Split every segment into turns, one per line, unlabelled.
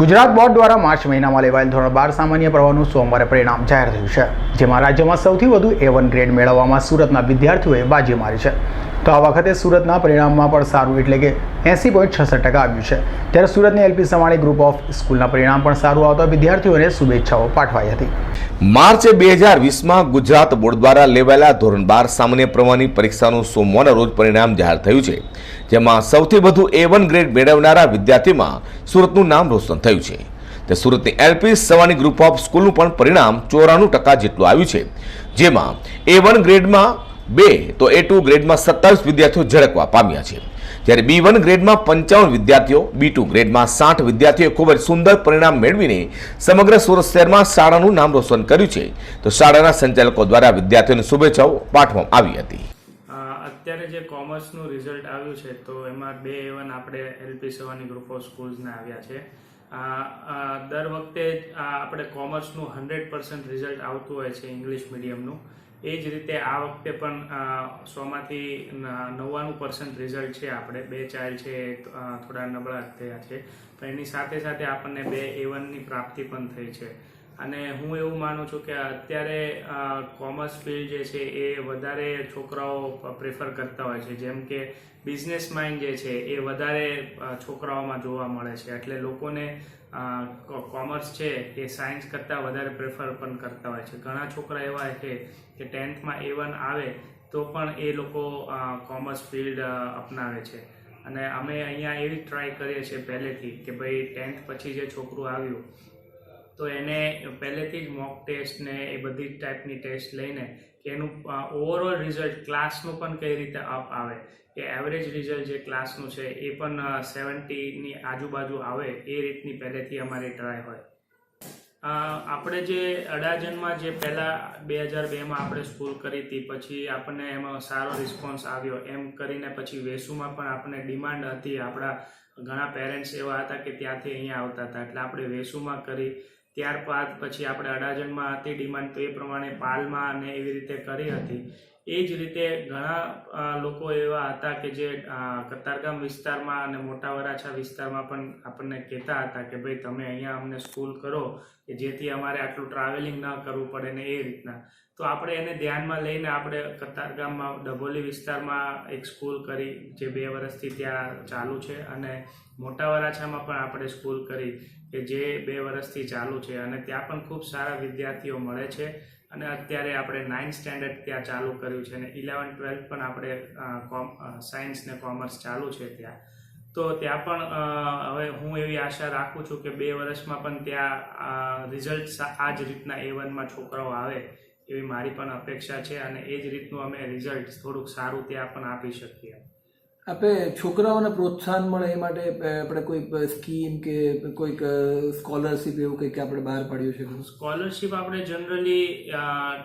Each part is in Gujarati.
ગુજરાત બોર્ડ દ્વારા માર્ચ મહિનામાં લેવાયેલ ધોરણ બાર સામાન્ય પ્રવાહનું સોમવારે પરિણામ જાહેર થયું છે, જેમાં રાજ્યમાં સૌથી વધુ એ વન ગ્રેડ મેળવવામાં સુરતના વિદ્યાર્થીઓએ બાજી મારી છે. તો આ વખતે સુરતના પરિણામમાં પણ સારું એટલે કે એંસી પોઈન્ટ છસઠ ટકા આવ્યું છે. ત્યારે સુરતની એલપી સવાણી ગ્રુપ ઓફ સ્કૂલના પરિણામ પણ સારું આવતા વિદ્યાર્થીઓને શુભેચ્છાઓ પાઠવાઈ હતી.
માર્ચ બે હજાર વીસમાં ગુજરાત બોર્ડ દ્વારા લેવાયેલા ધોરણ બાર સામાન્ય પ્રવાહની પરીક્ષાનું સોમવારના રોજ પરિણામ જાહેર થયું છે. જેમાં સૌથી વધુ એ વન ગ્રેડ મેળવનારા વિદ્યાર્થીમાં સુરતનું નામ રોશન થયું છે. તે સુરતની એલપી સવાણી ગ્રુપ ઓફ સ્કૂલનું પણ પરિણામ ચોરાણું ટકા જેટલું આવ્યું છે. જેમાં એ વન ગ્રેડમાં બે તો એ ટુ ગ્રેડમાં સત્તાવીસ વિદ્યાર્થીઓ ઝળકવા પામ્યા છે. જ્યારે બી વન ગ્રેડમાં પંચાવન વિદ્યાર્થીઓ બી ટુ ગ્રેડમાં સાઠ વિદ્યાર્થીઓએ ખૂબ જ સુંદર પરિણામ મેળવીને સમગ્ર સુરત શહેરમાં શાળાનું નામ રોશન કર્યું છે. તો શાળાના સંચાલકો દ્વારા વિદ્યાર્થીઓને શુભેચ્છાઓ પાઠવવામાં આવી હતી.
અત્યારે જે કોમર્સનું રિઝલ્ટ આવ્યું છે, તો એમાં બે એવન આપણે એલપી સેવાની ગ્રુપ ઓફ સ્કૂલ્સના આવ્યા છે. દર વખતે આપણે કોમર્સનું હંડ્રેડ પર્સન્ટ રિઝલ્ટ આવતું હોય છે ઇંગ્લિશ મીડિયમનું એ જ રીતે આ વખતે પણ સોમાંથી નવ્વાણું પર્સન્ટ રિઝલ્ટ છે આપણે. બે ચાઇલ્ડ છે થોડા નબળા થયા છે. પણ એની સાથે સાથે આપણને બે એવનની પ્રાપ્તિ પણ થઈ છે. અને હું એવું માનું છું કે અત્યારે કોમર્સ ફિલ્ડ જે છે એ વધારે છોકરાઓ પ્રેફર કરતા હોય છે. જેમ કે બિઝનેસ માઇન્ડ જે છે એ વધારે છોકરાઓમાં જોવા મળે છે. એટલે લોકોને કોમર્સ છે એ સાયન્સ કરતાં વધારે પ્રેફર પણ કરતા હોય છે. ઘણા છોકરા એવા છે કે ટેન્થમાં એ વન આવે તો પણ એ લોકો કોમર્સ ફિલ્ડ અપનાવે છે. અને અમે અહીંયા એવી ટ્રાય કરીએ છીએ પહેલેથી કે ભાઈ ટેન્થ પછી જે છોકરું આવ્યું તો એને પહેલેથી જ મોક ટેસ્ટ ને એ બધી ટાઈપની ટેસ્ટ લઈને કે એનું ઓવરઓલ રિઝલ્ટ ક્લાસનું પણ કઈ રીતે અપ આવે, કે એવરેજ રિઝલ્ટ જે ક્લાસનું છે એ પણ સેવન્ટીની આજુબાજુ આવે એ રીતની પહેલેથી અમારી ટ્રાય હોય. આપણે જે અડાજનમાં જે પહેલાં બે હજાર બેમાં આપણે સ્કૂલ કરી હતી, પછી આપણને એમાં સારો રિસ્પોન્સ આવ્યો. એમ કરીને પછી વેસુમાં પણ આપણને ડિમાન્ડ હતી. આપણા ઘણા પેરેન્ટ્સ એવા હતા કે ત્યાંથી અહીંયા આવતા હતા. એટલે આપણે વેસુમાં કરી ત્યારબાદ પછી આપણે અડાજણમાં હતી, ડિમાન્ડ તો એ પ્રમાણે પાલમાં અને એવી રીતે કરી હતી. એ જ રીતે ઘણા લોકો એવા હતા કે જે કતારગામ વિસ્તારમાં અને મોટા વરાછા વિસ્તારમાં પણ આપણને કહેતા હતા કે ભાઈ તમે અહીંયા અમને સ્કૂલ કરો કે જેથી અમારે આટલું ટ્રાવેલિંગ ન કરવું પડે ને એ રીતના. તો આપણે એને ધ્યાનમાં લઈને આપણે કતારગામમાં, ડભોલી વિસ્તારમાં એક સ્કૂલ કરી, જે બે વર્ષથી ત્યાં ચાલુ છે અને મોટા વરાછામાં પણ આપણે સ્કૂલ કરી કે જે બે વર્ષથી ચાલુ છે અને ત્યાં પણ ખૂબ સારા વિદ્યાર્થીઓ મળે છે. અને અત્યારે આપણે નાઇન્થ સ્ટેન્ડર્ડ ત્યાં ચાલુ કર્યું છે અને ઇલેવન ટ્વેલ્થ પણ આપણે કોમ સાયન્સ ને કોમર્સ ચાલુ છે ત્યાં. તો ત્યાં પણ હવે હું એવી આશા રાખું છું કે બે વર્ષમાં પણ ત્યાં રિઝલ્ટ આ જ રીતના એ વનમાં છોકરાઓ આવે એવી મારી પણ અપેક્ષા છે અને એ જ રીતનું અમે રિઝલ્ટ થોડુંક સારું ત્યાં પણ આપી શકીએ.
આપણે છોકરાઓને પ્રોત્સાહન મળે એ માટે આપણે કોઈ સ્કીમ કે કોઈક સ્કોલરશિપ એવું કંઈક આપણે બહાર પાડ્યું છે?
સ્કોલરશીપ આપણે જનરલી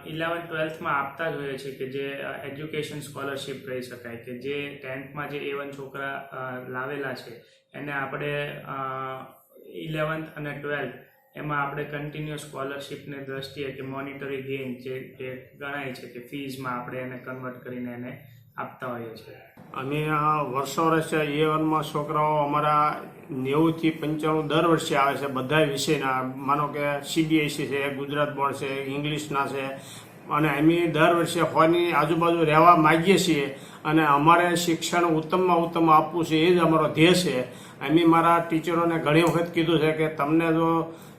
ઇલેવન ટ્વેલ્થમાં આપતા જ હોઈએ છીએ કે જે એજ્યુકેશન સ્કોલરશિપ કહી શકાય કે જે ટેન્થમાં જે એવન છોકરા લાવેલા છે, એને આપણે ઇલેવન્થ અને ટ્વેલ્થ એમાં આપણે કન્ટિન્યુ સ્કોલરશીપની દ્રષ્ટિએ કે મોનિટરી ગેઇન જે ગણાય છે કે ફીઝમાં આપણે એને કન્વર્ટ કરીને એને આપતા હોઈએ છીએ.
અમે આ વર્ષો વર્ષે વનમાં છોકરાઓ અમારા નેવુંથી પંચાણું દર વર્ષે આવે છે બધા વિષયના. માનો કે સીબીએસસી છે, ગુજરાત બોર્ડ છે, ઇંગ્લિશના છે. અને અમે દર વર્ષે હોની આજુબાજુ રહેવા માગીએ છીએ. અને અમારે શિક્ષણ ઉત્તમમાં ઉત્તમ આપવું છે, એ જ અમારો ધ્યેય છે. અમે મારા ટીચરોને ઘણી વખત કીધું છે કે તમને જો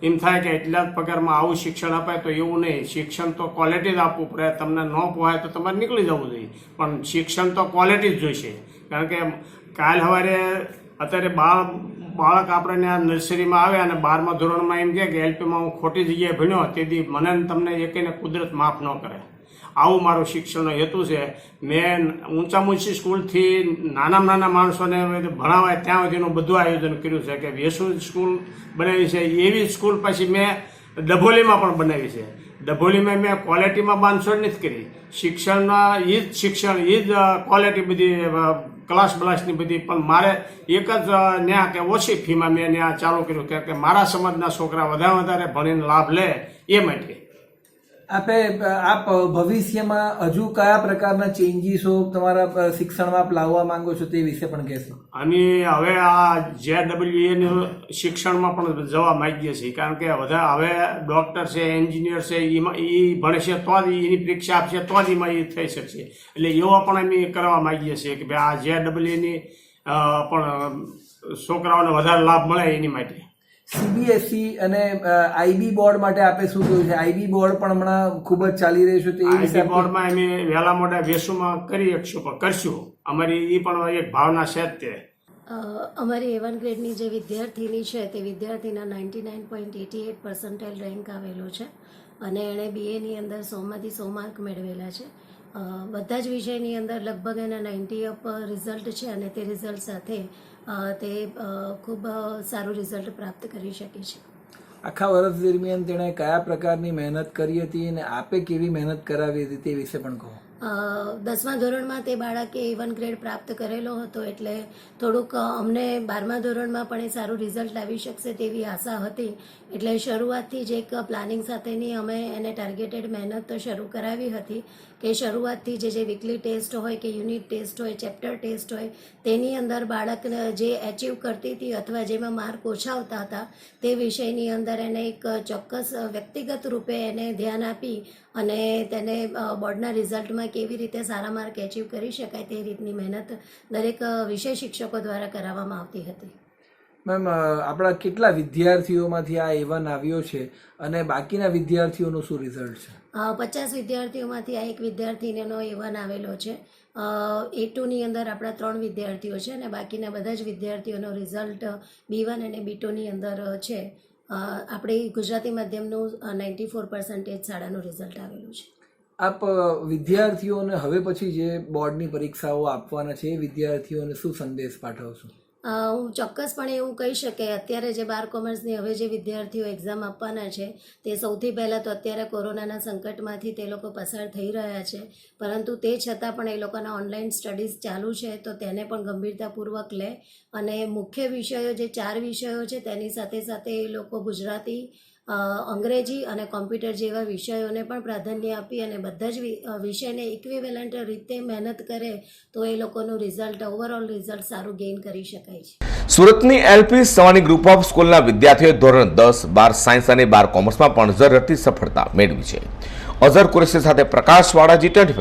એમ થાય કે એટલા જ પગારમાં આવું શિક્ષણ અપાય તો એવું નહીં. શિક્ષણ તો ક્વોલિટી જ આપવું પડે. તમને ન પોહાય તો તમારે નીકળી જવું જોઈએ. પણ શિક્ષણ તો ક્વોલિટી જ જોઈશે. કારણ કે કાલ સવારે અત્યારે બાળ, બાળક આપણે ત્યાં નર્સરીમાં આવે અને બારમા ધોરણમાં એમ કહે કે એલપીમાં હું ખોટી જગ્યાએ ભણ્યો, તેથી મને તમને એકને કુદરત માફ ન કરે. આવું મારો શિક્ષણનો હેતુ છે. મેં ઊંચામાં ઊંચી સ્કૂલથી નાનામાં નાના માણસોને ભણાવાય ત્યાં સુધીનું બધું આયોજન કર્યું છે કે વેસુ સ્કૂલ બનાવી છે. એવી સ્કૂલ પછી મેં ડભોલીમાં પણ બનાવી છે. ડભોલીમાં મેં ક્વોલિટીમાં બાંધછોડ નથી કરી. શિક્ષણના એ જ શિક્ષણ, એ જ ક્વોલિટી બધી ક્લાસ બ્લાસની બધી. પણ મારે એક જ ન્યા કે ઓછી ફીમાં મેં ન્યા ચાલુ કર્યું કે મારા સમાજના છોકરા વધારે વધારે ભણીને લાભ લે એ માટે.
આપે, આપ ભવિષ્યમાં હજુ કયા પ્રકારના ચેન્જીસો તમારા શિક્ષણમાં આપ લાવવા માંગો છો તે વિશે પણ કહેશો.
અને હવે આ જે ડબલ્યુ શિક્ષણમાં પણ જવા માંગીએ છીએ, કારણ કે બધા હવે ડૉક્ટર છે એન્જિનિયર છે, એમાં એ ભણશે તો જ એની પરીક્ષા આપશે, તો જ એમાં એ થઈ શકશે. એટલે એવા પણ અમે કરવા માંગીએ છીએ કે ભાઈ આ જે ડબલ્યુની પણ છોકરાઓને વધારે લાભ મળે એની માટે.
સીબીએસઈ E અને આઈબી બોર્ડ માટે આપે શું કહ્યું છે? આઈબી બોર્ડ પણ હમણાં ખૂબ જ ચાલી રહ્યું છે તો
બોર્ડમાં અમે વહેલા મોટા વેસુમાં કરી શકશું કરશું. અમારી એ પણ એક ભાવના છે તે.
અમારી એવન ગ્રેડની જે વિદ્યાર્થીની છે તે વિદ્યાર્થીના ninety nine point eighty eight percentile rank આવેલો છે અને એણે બીએની અંદર સોમાંથી સો માર્ક મેળવેલા છે. બધા જ વિષયની અંદર લગભગ એના નાઇન્ટી અપ રિઝલ્ટ છે અને તે રિઝલ્ટ સાથે તે ખૂબ સારું રિઝલ્ટ પ્રાપ્ત કરી શકે છે.
આખા વર્ષ દરમિયાન તેણે કયા પ્રકારની મહેનત કરી હતી અને આપે કેવી મહેનત કરાવી હતી તે વિશે પણ કહો.
દસમા ધોરણમાં તે બાળકે એ વન ગ્રેડ પ્રાપ્ત કરેલો હતો એટલે થોડુંક અમને બારમા ધોરણમાં પણ એ સારું રિઝલ્ટ લાવી શકશે તેવી આશા હતી. એટલે શરૂઆતથી જ એક પ્લાનિંગ સાથેની અમે એને ટાર્ગેટેડ મહેનત શરૂ કરાવી હતી. કે શરૂઆતથી જે જે વીકલી ટેસ્ટ હોય કે યુનિટ ટેસ્ટ હોય ચેપ્ટર ટેસ્ટ હોય, તેની અંદર બાળકને જે એચીવ કરતી હતી અથવા જેમાં માર્ક ઓછા આવતા હતા, તે વિષયની અંદર એને એક ચોક્કસ વ્યક્તિગત રૂપે એને ધ્યાન આપી અને તેને બોર્ડના રિઝલ્ટમાં કેવી રીતે સારા માર્ક એચીવ કરી શકાય તે રીતની મહેનત દરેક વિષય શિક્ષકો દ્વારા કરાવવામાં આવતી હતી.
મેમ આપણા કેટલા વિદ્યાર્થીઓમાંથી આ એવન આવ્યો છે અને બાકીના વિદ્યાર્થીઓનું શું રિઝલ્ટ છે?
પચાસ વિદ્યાર્થીઓમાંથી આ એક વિદ્યાર્થીનો એવન આવેલો છે. એ ટુની અંદર આપણા ત્રણ વિદ્યાર્થીઓ છે અને બાકીના બધા જ વિદ્યાર્થીઓનો રિઝલ્ટ બી વન અને બી ટુની અંદર છે. આપણે ગુજરાતી માધ્યમનું નાઇન્ટી ફોર પર્સન્ટેજ શાળાનું રિઝલ્ટ આવેલું છે.
આપ વિદ્યાર્થીઓને હવે પછી જે બોર્ડની પરીક્ષાઓ આપવાના છે એ વિદ્યાર્થીઓને શું સંદેશ પાઠવશો?
હું ચોક્કસપણે એવું કહી શકે, અત્યારે જે બાર કોમર્સની હવે જે વિદ્યાર્થીઓ એક્ઝામ આપવાના છે, તે સૌથી પહેલાં તો અત્યારે કોરોનાના સંકટમાંથી તે લોકો પસાર થઈ રહ્યા છે. પરંતુ તે છતાં પણ એ લોકોના ઓનલાઈન સ્ટડીઝ ચાલુ છે, તો તેને પણ ગંભીરતાપૂર્વક લે. અને મુખ્ય વિષયો જે ચાર વિષયો છે, તેની સાથે સાથે એ લોકો ગુજરાતી અંગ્રેજી અને કોમ્પ્યુટર જેવા વિષયોને પણ પ્રાધાન્ય આપી અને બધા જ વિષયને ઇક્વિવેલન્ટ રીતે મહેનત કરે તો એ લોકોનું રિઝલ્ટ ઓવરઓલ રિઝલ્ટ સારું ગેઇન કરી શકાય છે.
સુરતની એલપી સવાણી ગ્રુપ ઓફ સ્કૂલના વિદ્યાર્થીઓએ ધોરણ દસ, બાર સાયન્સ અને બાર કોમર્સમાં પણ ઝરતી સફળતા મેળવી છે. અઝર કુરેશી સાથે પ્રકાશ વાળાજી ટ્વેન્ટી